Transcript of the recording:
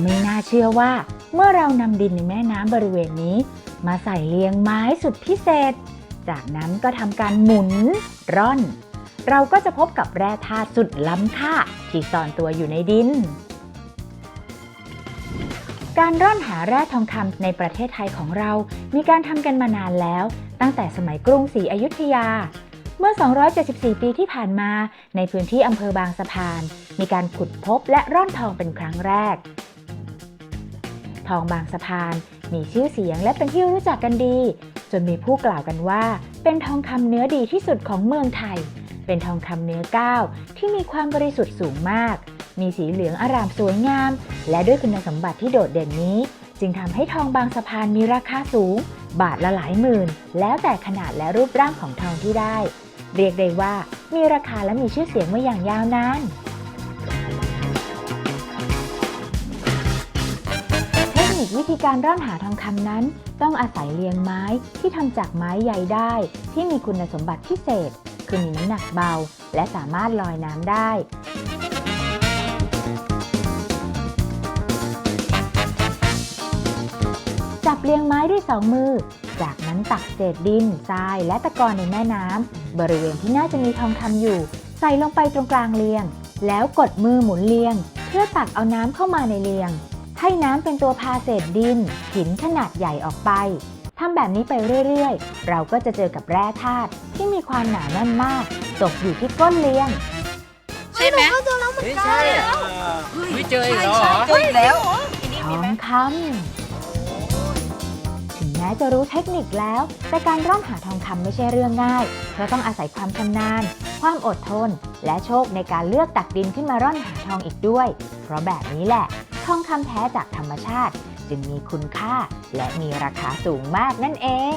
ไม่น่าเชื่อว่า เมื่อเรานำดินในแม่น้ำบริเวณนี้ มาใส่เลียงไม้สุดพิเศษ จากนั้นก็ทำการหมุน ร่อน เราก็จะพบกับแร่ธาตุสุดล้ำค่าที่ซ่อนตัวอยู่ในดิน การร่อนหาแร่ทองคำในประเทศไทยของเรา มีการทำกันมานานแล้ว ตั้งแต่สมัยกรุงศรีอยุธยาเมื่อ 274 ปีที่ผ่านมา ในพื้นที่อำเภอบางสะพาน มีการขุดพบและร่อนทองเป็นครั้งแรก ทองบางสะพาน มีชื่อเสียงและเป็นที่รู้จักกันดี จนมีผู้กล่าวกันว่า เป็นทองคำเนื้อดีที่สุดของเมืองไทย เป็นทองคำเนื้อก้าวที่มีความบริสุทธิ์สูงมาก มีสีเหลืองอร่ามสวยงาม และด้วยคุณสมบัติที่โดดเด่นนี้ จึงทำให้ทองบางสะพานมีราคาสูง บาทละหลายหมื่น แล้วแต่ขนาดและรูปร่างของทองที่ได้ เรียกได้ว่า มีราคาและมีชื่อเสียงมาอย่างยาวนานิควิธีการร่อนหาทองคำนั้น ต้องอาศัยเลียงไม้ที่ทำจากไม้ใยได้ ที่มีคุณสมบัติพิเศษ คือมีน้ำหนักเบา และสามารถลอยน้ำได้จับเลียงไม้ด้วยสองมือ จากนั้นตักเศษดิน ทราย และตะกอนในแม่น้ำ บริเวณที่น่าจะมีทองคำอยู่ ใส่ลงไปตรงกลางเลียง แล้วกดมือหมุนเลียง เพื่อตักเอาน้ำเข้ามาในเลียง ให้น้ำเป็นตัวพาเศษดิน หินขนาดใหญ่ออกไปทำแบบนี้ไปเรื่อยๆ เราก็จะเจอกับแร่ธาตุที่มีความหนาแน่นมาก ตกอยู่ที่ก้นเลียง ใช่ไหมเข้าตัวแล้วเหมือนเฮ้ยกัใช่นอะไม่เจออีกแล้วเหรอ เจออีกแล้วทองคำถึงแม้จะรู้เทคนิคแล้ว แต่การร่อนหาทองคำไม่ใช่เรื่องง่าย เพราะต้องอาศัยความชำนาญ ความอดทน และโชคในการเลือกตักดินขึ้นมาร่อนหาทองอีกด้วย เพราะแบบนี้แหละ ทองคำแท้จากธรรมชาติ จึงมีคุณค่าและมีราคาสูงมากนั่นเอง